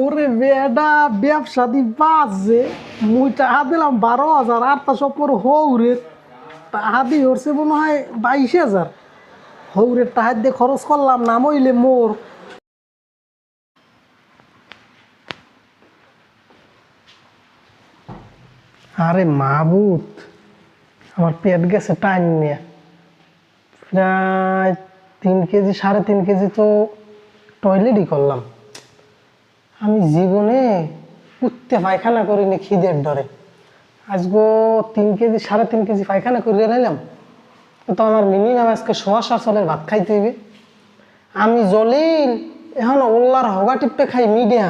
ওরে বেডা, ব্যবসা দি বাজে। মুই টাকা দিলাম বারো হাজার, আর তা সব মোর হৌরের। টাকা দিয়ে হচ্ছে মনে হয় বাইশ হাজার। হৌরের টাকা দিয়ে খরচ করলাম না মইলে মোর। আরে মাবুত আমার পেট গেছে টাইম নিয়ে। প্রায় তিন কেজি, সাড়ে তিন কেজি তো টয়লেটই করলাম। আমি জীবনে উঠতে পায়খানা করিনি খিদের ডরে। আজগো তিন কেজি, সাড়ে তিন কেজি পায়খানা করে নিলাম। তো আমার মিনিমাম আজকে সোয়া সাতশনের ভাত খাইতে হইবে। আমি জলিল, এখন ওল্লার হগা টিপে খাই মিডিয়া।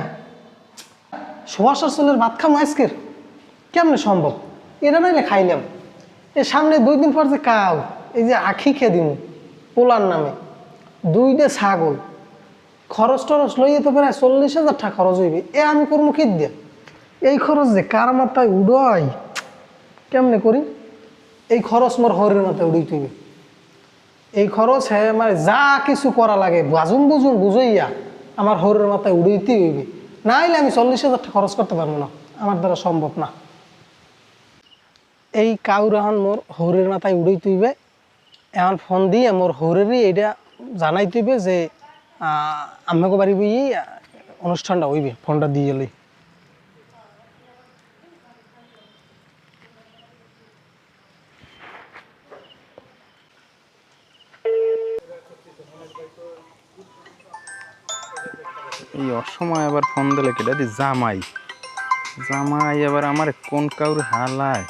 সোয়া সাতশনের ভাত খাম আজকের। কেমনে সম্ভব? এটা নাইলে খাইলাম। এ সামনে দুই দিন পর যে কাউ, এই যে আখি খেয়ে দিন পোলার নামে। দুইটা ছাগল। খরচ টরচ লইয়ে তো প্রায় চল্লিশ হাজার টাকা খরচ হইবে। এ আমি করব কি দিয়ে? এই খরচ যে কার মাথায় উড়াই? কেমনে করি? এই খরচ মোর হরের মাথায় উড়িয়ে তুইবে এই খরচ হ্যাঁ মানে যা কিছু করা লাগে বাজুন বুঝুন বুঝাইয়া আমার হরের মাথায় উড়াইতেই হইবে। না হইলে আমি চল্লিশ হাজার টাকা খরচ করতে পারব না। আমার দ্বারা সম্ভব না। এই কাউরাহান মোর হৌরের মাথায় উড়াই তুইবে এখন ফোন দিয়ে মোর হৌরেরই এটা জানাই তুইবে যে আমাকে বাড়ি বই অনুষ্ঠানটা হইবে, ফোনটা দিয়ে লই। এই অসময় আবার ফোন দিলে কেটা দি, জামাই। জামাই আবার আমার কোন কাউর হালায়?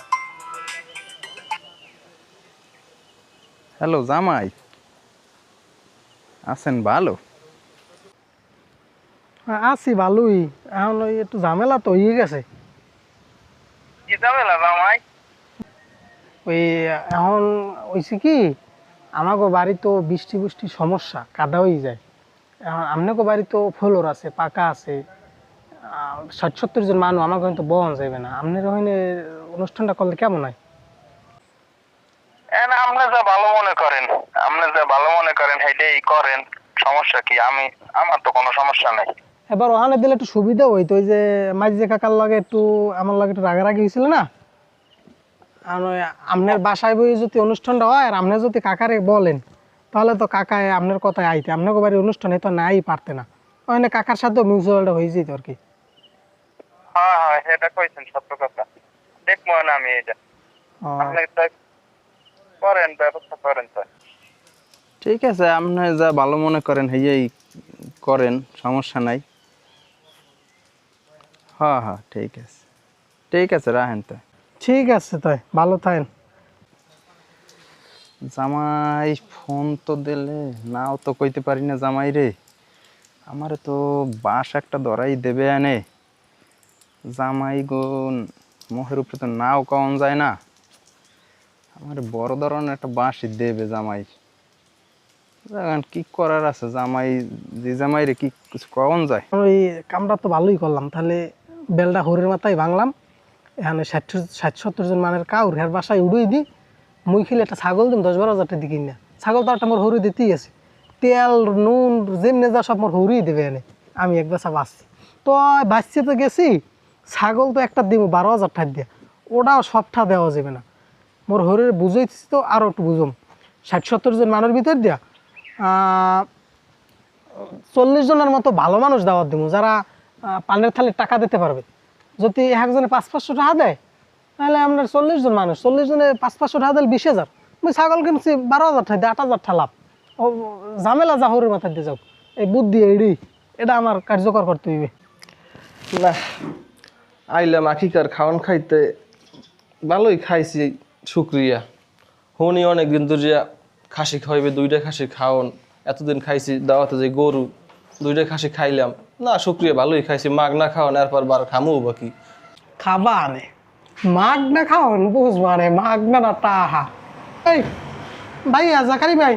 হ্যালো, জামাই। আছেন ভালো? আছি ভালোই। এখন ওই একটু ঝামেলা তো হয়ে গেছে। কি ঝামেলা জামাই? ওই এখন হয়েছে কি আমাকে বাড়ি তো বৃষ্টি বৃষ্টি সমস্যা কাদা হয়ে যায়। এখন আপনাকে বাড়ি তো ফ্লোর আছে পাকা আছে। ষাট সত্তর জন মানুষ আমাকে কিন্তু বহন যাবে না। আপনার ওখানে অনুষ্ঠানটা করলে কেমন হয়? আপনি যা ভালো মনে করেন আপনি যা ভালো মনে করেন সেইটাই করেন। সমস্যা কি? আমি আমার তো কোনো সমস্যা নেই। এবার ওখানে দিলে একটু সুবিধা হইতো ওই যে মাঝে কাকার লাগে একটু আমার লাগে একটু রাগারাগি হয়েছিল না? আর ওই আপনার বাসায় বই যদি অনুষ্ঠানটা হয় আর আপনি যদি কাকারে বলেন তাহলে তো কাকায় আপনার কথায় আইতে আপনাকে বাড়ির অনুষ্ঠানে তো নাই পারতে না। ওখানে কাকার সাথেও মিউচুয়ালটা হয়ে যেত আর কি। হ্যাঁ হ্যাঁ সেটা কইছেন সত্য কথা। দেখব না আমি এটা। করেন ব্যবস্থা করেন তো। ঠিক আছে আপনি যা ভালো মনে করেন হেয়েই করেন সমস্যা নাই। হ্যাঁ হ্যাঁ ঠিক আছে। ঠিক আছে রাহেন তো ঠিক আছে তাই ভালো থাকেন। জামাই ফোন তো দিলে নাও তো কইতে পারি না জামাই রে। আমারে তো বাঁশ একটা ধরাই দেবে আনে জামাই গো মোহের উপরে তো নাও কওন যায় না। আমার বড় ধরনের একটা বাঁশই দেবে জামাই। এখন কি করার আছে জামাই যে জামাই রে কি কিছু যায়। ওই কামটা তো ভালোই করলাম তাহলে বেলটা হরের মাথায় ভাঙলাম। এখানে ষাট ষাট সত্তর জন মানের কাউর হের বাসায় উড়ুই দিই মুই খেলে একটা ছাগল দিম, দশ বারো হাজার দিই না ছাগল তো একটা মোর হরি দিতেই আছে। তেল, নুন, যেমনি যা সব মোর হরিই দেবে এনে। আমি এক বেসা বাঁচছি। তো বাঁচতে তো গেছি। ছাগল তো একটা দিব বারো হাজার টাকা দিয়ে। ওটাও সবটা দেওয়া যাবে না। মোর হরির বুঝাইছি তো আরও একটু বুঝুম। ষাট সত্তর জন মানুষের ভিতর দিয়া চল্লিশ জনের মতো ভালো মানুষ দাওয়াত দিব যারা পানের থালির টাকা দিতে পারবে। যদি একজনে পাঁচ, পাঁচশো টাকা দেয়, তাহলে আমরা চল্লিশ জন মানুষ, চল্লিশ জনে পাঁচ, পাঁচশো টাকা দিলে বিশ হাজার। আমি ছাগল কিনছি, বারো হাজার টাকা আট হাজার টাকা লাভ। ও, ঝামেলা জাহরের মাথায় দিয়ে যাও। এই বুদ্ধি এড়ি এটা আমার কার্যকর করতে হইবে। না, আইলাম আখিকার খাওয়ান খাইতে। ভালোই খাইছি, শুক্রিয়া। হুনি অনেকদিন ধরিয়া খাসি খাইবে দুইটা খাসি খাওন। এতদিন খাইছি, দাওয়াতে যে গরু দুইটা খাসি খাইলাম। না শুক্রিয়া ভালোই খাইছি। মাগ না খাওয়ান এরপর বার খামু বাকি খাবা আনে মাগ না খাওয়ান বুঝব আনে মাগ না না টাহা এই ভাইয়া জাকারি ভাই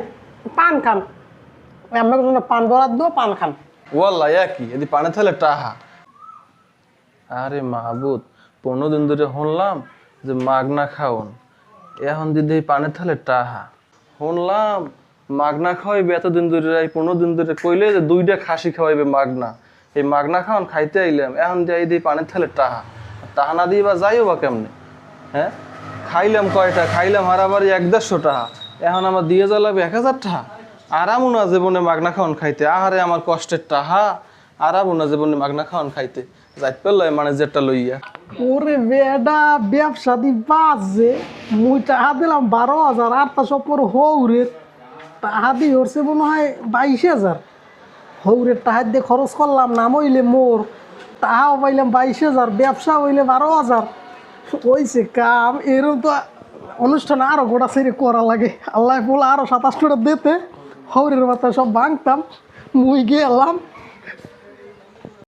পান খান। আমাকে জন্য পান বরাদ দো পান খান। ওয়াল্লা একই। এদি পানে থালে টাহা আরে মাহবুদ পনেরো দিন ধরে শুনলাম যে মাগনা খাওন এখন দিদি পানে থালে টাহা শুনলাম মাগনা খাওয়াইবে, এতদিন ধরে এই পনেরো দিন ধরে কইলে যে দুইটা খাসি খাওয়াইবে মাগনা এই মাগনা খাওয়ান খাইতে আইলাম, এখন দিয়ে এই দিয়ে পানের থেলে টাহা। টাহা না দিয়ে বা যাইও বা কেমনে? হ্যাঁ? খাইলাম কয়টা? খাইলাম হারাবারি এক দেড়শো টাকা এখন আমার দিয়ে যা লাগবে এক হাজার টাকা আরামও না জীবনে মাগনা খাওয়ান খাইতে। আহারে আমার কষ্টের টাহা। আরামও না জীবনে মাগনা খাওয়ান খাইতে। যাইতে পারল মানে যেটা লইয়া। ওরে বেডা, ব্যবসা দি বাজে। মুই টাকা দিলাম বারো হাজার আটটা সব পর হৌরের টাকা দি হরছে মনে হয় বাইশ হাজার। হৌরের তাহার দিয়ে খরচ করলাম, নাম হইলে মোর। তাহাও পাইলাম বাইশ হাজার, ব্যবসা হইলে বারো হাজার। ওইছে কাম এরকম তো অনুষ্ঠান আরও গোটা সেরে করা লাগে। আল্লাহ বলে আরও সাতাশ টাকা দিতে। হৌরের মাথা সব ভাঙতাম, মুই গেলাম।